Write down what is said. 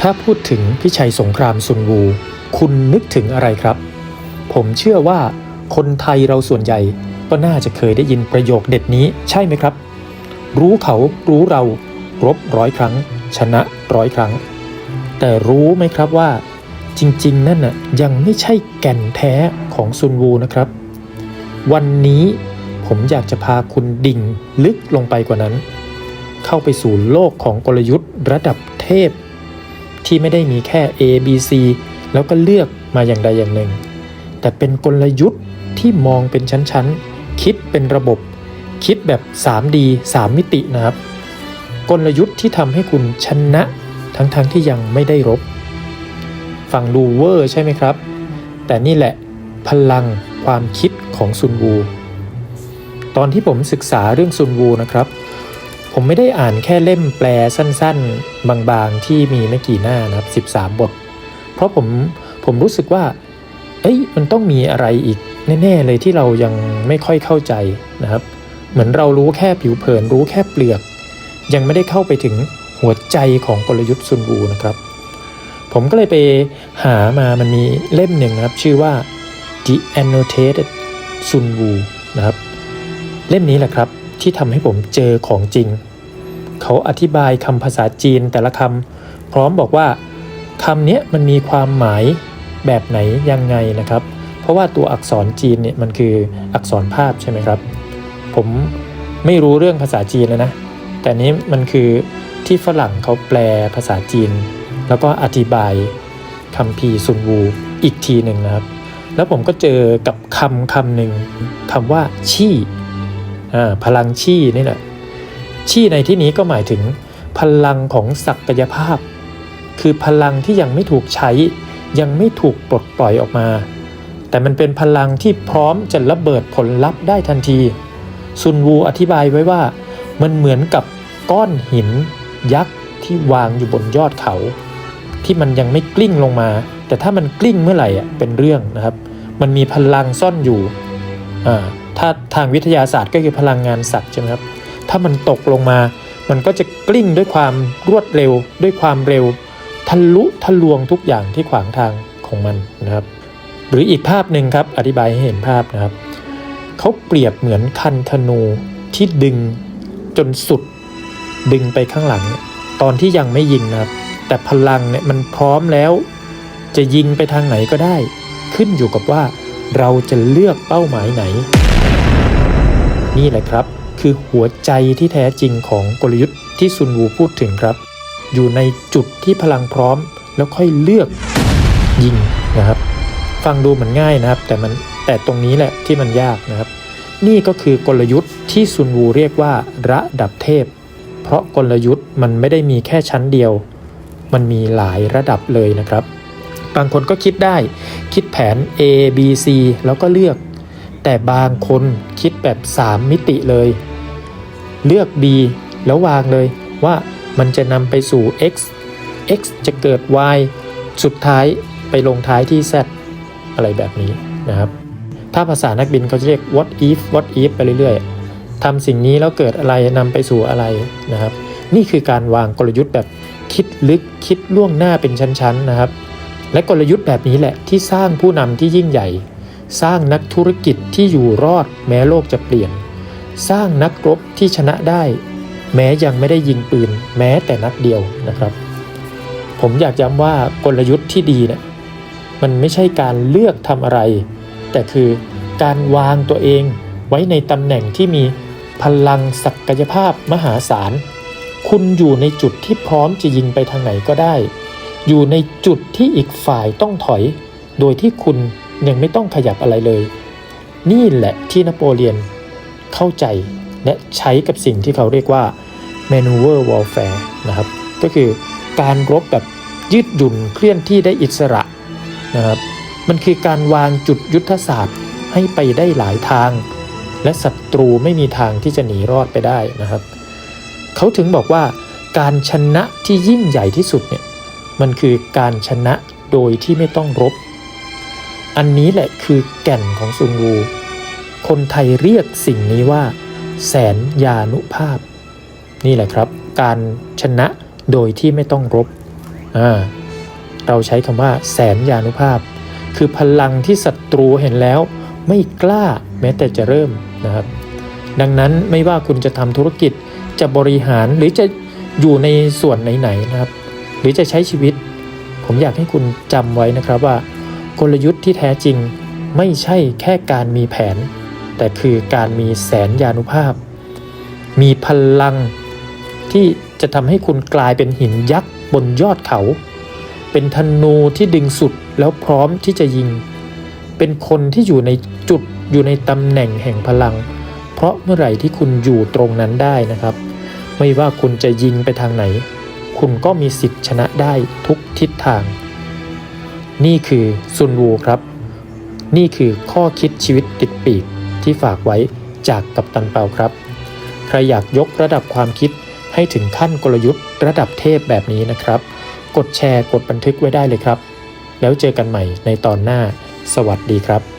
ถ้าพูดถึงพิชัยสงครามซุนวู คุณนึกถึงอะไรครับ ผมเชื่อว่าคนไทยเราส่วนใหญ่ก็น่าจะเคยได้ยินประโยคเด็ดนี้ใช่ไหมครับ รู้เขารู้เรารบร้อยครั้ง ชนะร้อยครั้ง แต่รู้ไหมครับว่า จริง ๆ นั่นน่ะยังไม่ใช่แก่นแท้ของซุนวูนะครับ วันนี้ผมอยากจะพาคุณดิ่งลึกลงไปกว่านั้น เข้าไปสู่โลกของกลยุทธ์ระดับเทพ ที่ไม่ได้มีแค่ A B C แล้วก็เลือกมาอย่างใดอย่างหนึ่ง แต่เป็นกลยุทธ์ที่มองเป็นชั้นๆ คิดเป็นระบบ คิดแบบ 3D 3 มิตินะครับ กลยุทธ์ที่ทำให้คุณชนะทั้งๆทที่ยังไม่ได้รบ ฟังดูเวอร์ใช่ไหมครับ แต่นี่แหละพลังความคิดของซุนวู ตอนที่ผมศึกษาเรื่องซุนวูนะครับ ผมไม่ได้อ่านแค่เล่มแปลสั้นๆ บางๆ ที่มีไม่กี่หน้านะครับ 13 บท เพราะผมผมรู้สึกว่า เอ้ยมันต้องมีอะไรอีกแน่ๆเลยที่เรายังไม่ค่อยเข้าใจนะครับ เหมือนเรารู้แค่ผิวเผินรู้แค่เปลือก ยังไม่ได้เข้าไปถึงหัวใจของกลยุทธ์ซุนวูนะครับ ผมก็เลยไปหามามันมีเล่มหนึ่งนะครับ ชื่อว่า The Annotated Sun Wu นะครับ เล่มนี้แหละครับ ที่ทำให้ผมเจอของจริง เขาอธิบายคำภาษาจีนแต่ละคำพร้อมบอกว่าคำนี้มันมีความหมายแบบไหนยังไงนะครับ เพราะว่าตัวอักษรจีนเนี่ยมันคืออักษรภาพใช่ไหมครับ ผมไม่รู้เรื่องภาษาจีนเลยนะ แต่นี้มันคือที่ฝรั่งเขาแปลภาษาจีน แล้วก็อธิบายคำพีซุนวูอีกทีหนึ่งนะครับ แล้วผมก็เจอกับคำคำหนึ่งคำว่าชี่ พลังชี่นี่แหละชี่ในที่นี้ก็หมายถึงพลังของศักยภาพ คือพลังที่ยังไม่ถูกใช้ ยังไม่ถูกปลดปล่อยออกมา แต่มันเป็นพลังที่พร้อมจะระเบิดผลลัพธ์ได้ทันที ซุนวูอธิบายไว้ว่า มันเหมือนกับก้อนหิน ยักษ์ที่วางอยู่บนยอดเขา ที่มันยังไม่กลิ้งลงมา แต่ถ้ามันกลิ้งเมื่อไหร่อะเป็นเรื่องนะครับ มันมีพลังซ่อนอยู่อ่า ถ้าทางวิทยาศาสตร์ก็คือพลังงานสัตว์ใช่ไหมครับ ถ้ามันตกลงมา มันก็จะกลิ้งด้วยความรวดเร็ว ด้วยความเร็ว ทะลุทะลวงทุกอย่างที่ขวางทางของมันนะครับ หรืออีกภาพหนึ่งครับ อธิบายให้เห็นภาพนะครับ เขาเปรียบเหมือนคันธนูที่ดึงจนสุด ดึงไปข้างหลัง ตอนที่ยังไม่ยิงนะครับ แต่พลังเนี่ยมันพร้อมแล้ว จะยิงไปทางไหนก็ได้ ขึ้นอยู่กับว่าเราจะเลือกเป้าหมายไหน นี่แหละครับ คือหัวใจที่แท้จริงของกลยุทธ์ที่ซุนวูพูดถึงครับ อยู่ในจุดที่พลังพร้อม แล้วค่อยเลือกยิงนะครับ ฟังดูเหมือนง่ายนะครับ แต่มันแต่ตรงนี้แหละที่มันยากนะครับ นี่ก็คือกลยุทธ์ที่ซุนวูเรียกว่าระดับเทพ เพราะกลยุทธ์มันไม่ได้มีแค่ชั้นเดียว มันมีหลายระดับเลยนะครับ บางคนก็คิดได้ คิดแผน A B C แล้วก็เลือก แต่บางคนคิดแบบ 3 มิติเลย เลือก B แล้ววางเลยว่ามันจะนำไปสู่ X X จะเกิด Y สุดท้ายไปลงท้ายที่ Z อะไรแบบนี้นะครับ ถ้าภาษานักบินเขาจะเรียก what if what if ไปเรื่อยๆทำสิ่งนี้แล้วเกิดอะไรนำไปสู่อะไรนะครับ นี่คือการวางกลยุทธ์แบบคิดลึกคิดล่วงหน้าเป็นชั้นๆนะครับ และกลยุทธ์แบบนี้แหละที่สร้างผู้นำที่ยิ่งใหญ่ สร้างนักธุรกิจที่อยู่รอดแม้โลกจะเปลี่ยน สร้างนักรบที่ชนะได้ แม้ยังไม่ได้ยิงปืน แม้แต่นัดเดียวนะครับ ผมอยากย้ำว่ากลยุทธ์ที่ดีเนี่ยมันไม่ใช่การเลือกทำอะไร แต่คือการวางตัวเองไว้ในตำแหน่งที่มีพลังศักยภาพมหาศาล คุณอยู่ในจุดที่พร้อมจะยิงไปทางไหนก็ได้ อยู่ในจุดที่อีกฝ่ายต้องถอย โดยที่คุณ ยังไม่ต้องขยับอะไรเลย นี่แหละที่นโปเลียนเข้าใจและใช้กับสิ่งที่เขาเรียกว่า maneuver warfare นะครับ ก็คือการรบแบบยืดหยุ่นเคลื่อนที่ได้อิสระนะครับมันคือการวางจุดยุทธศาสตร์ให้ไปได้หลายทาง และศัตรูไม่มีทางที่จะหนีรอดไปได้นะครับ เขาถึงบอกว่าการชนะที่ยิ่งใหญ่ที่สุดเนี่ยมันคือการชนะโดยที่ไม่ต้องรบ อันนี้แหละคือแก่นของซุนวูคนไทยเรียกสิ่งนี้ว่า แสนยานุภาพ นี่แหละครับ การชนะโดยที่ไม่ต้องรบ เราใช้คำว่า แสนยานุภาพ คือพลังที่ศัตรูเห็นแล้ว ไม่กล้าแม้แต่จะเริ่มนะครับ ดังนั้นไม่ว่าคุณจะทำธุรกิจจะบริหารหรือจะอยู่ในส่วนไหนๆนะครับ หรือจะใช้ชีวิต ผมอยากให้คุณจำไว้นะครับว่า กลยุทธ์ที่แท้จริงไม่ใช่แค่การมีแผน แต่คือการมีแสนยานุภาพ มีพลังที่จะทำให้คุณกลายเป็นหินยักษ์บนยอดเขา เป็นธนูที่ดึงสุดแล้วพร้อมที่จะยิง เป็นคนที่อยู่ในจุดอยู่ในตำแหน่งแห่งพลัง เพราะเมื่อไหร่ที่คุณอยู่ตรงนั้นได้นะครับ ไม่ว่าคุณจะยิงไปทางไหน คุณก็มีสิทธิ์ชนะได้ทุกทิศทาง นี่คือซุนวูครับ นี่คือข้อคิดชีวิตติดปีกที่ฝากไว้จากกัปตันเปาครับ ใครอยากยกระดับความคิดให้ถึงขั้นกลยุทธ์ระดับเทพแบบนี้นะครับ กดแชร์กดบันทึกไว้ได้เลยครับ แล้วเจอกันใหม่ในตอนหน้า สวัสดีครับ